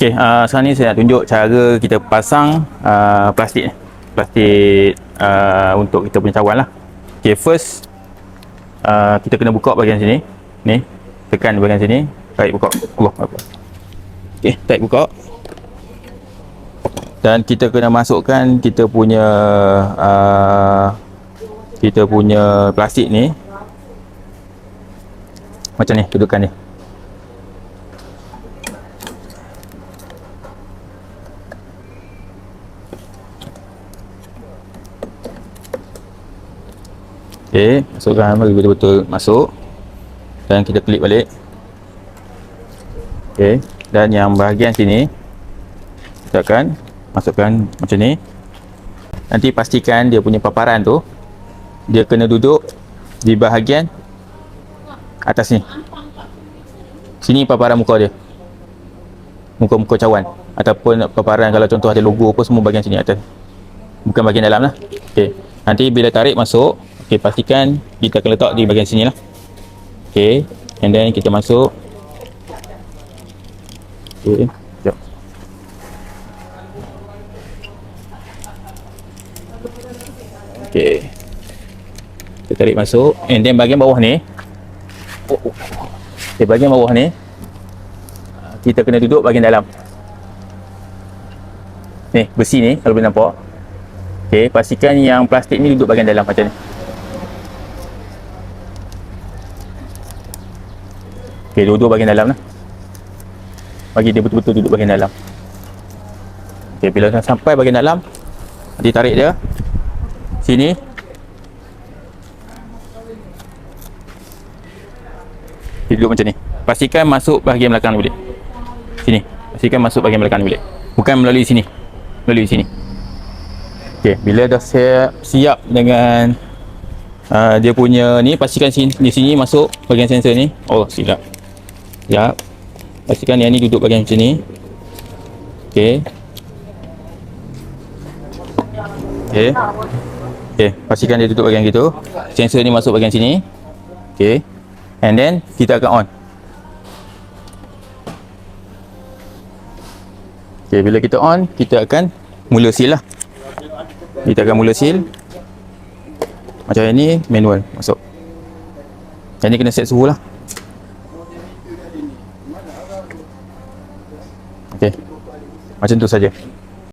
Okey, uh, sekarang ni saya nak tunjuk cara kita pasang uh, plastik ni. Plastik uh, untuk kita punya cawan lah. Okey, first uh, kita kena buka bahagian sini. Ni, tekan bahagian sini, tarik buka. Akbar. Okey, tarik buka. Dan kita kena masukkan kita punya uh, kita punya plastik ni macam ni dudukan ni. Okey, masukkan bagi betul-betul masuk. Dan kita klik balik. Okey, dan yang bahagian sini kita akan masukkan macam ni. Nanti pastikan dia punya paparan tu dia kena duduk di bahagian atas ni. Sini paparan muka dia. Muka-muka cawan ataupun paparan kalau contoh ada logo apa semua bahagian sini atas. Bukan bahagian dalam lah. Okey. Nanti bila tarik masuk, Okey, pastikan kita akan letak di bahagian sini lah. Okey, and then kita masuk. Okey, jap. Okey. Kita tarik masuk and then bahagian bawah ni. Oh, oh. Okey, bahagian bawah ni kita kena duduk bahagian dalam. Ni, besi ni kalau boleh nampak. Okey, pastikan yang plastik ni duduk bahagian dalam macam ni. Okey, dua-dua bahagian dalam lah. Bagi dia betul-betul duduk bahagian dalam. Okey, bila dah sampai bahagian dalam, nanti tarik dia. Sini. Dia duduk macam ni. Pastikan masuk bahagian belakang bilik. Sini. Pastikan masuk bahagian belakang bilik. Bukan melalui sini. Melalui sini. Okey, bila dah siap, siap dengan uh, dia punya ni, pastikan sini, di sini masuk bahagian sensor ni. Oh, silap. Sekejap. Pastikan yang ni duduk bahagian macam ni. Okey. Okey. Okey, pastikan dia duduk bahagian gitu. Sensor ni masuk bahagian sini. Okey. And then kita akan on. Okey, bila kita on, kita akan mula seal lah. Kita akan mula seal. Macam yang ni manual masuk. Yang ni kena set suhu lah. Okey. Macam tu saja.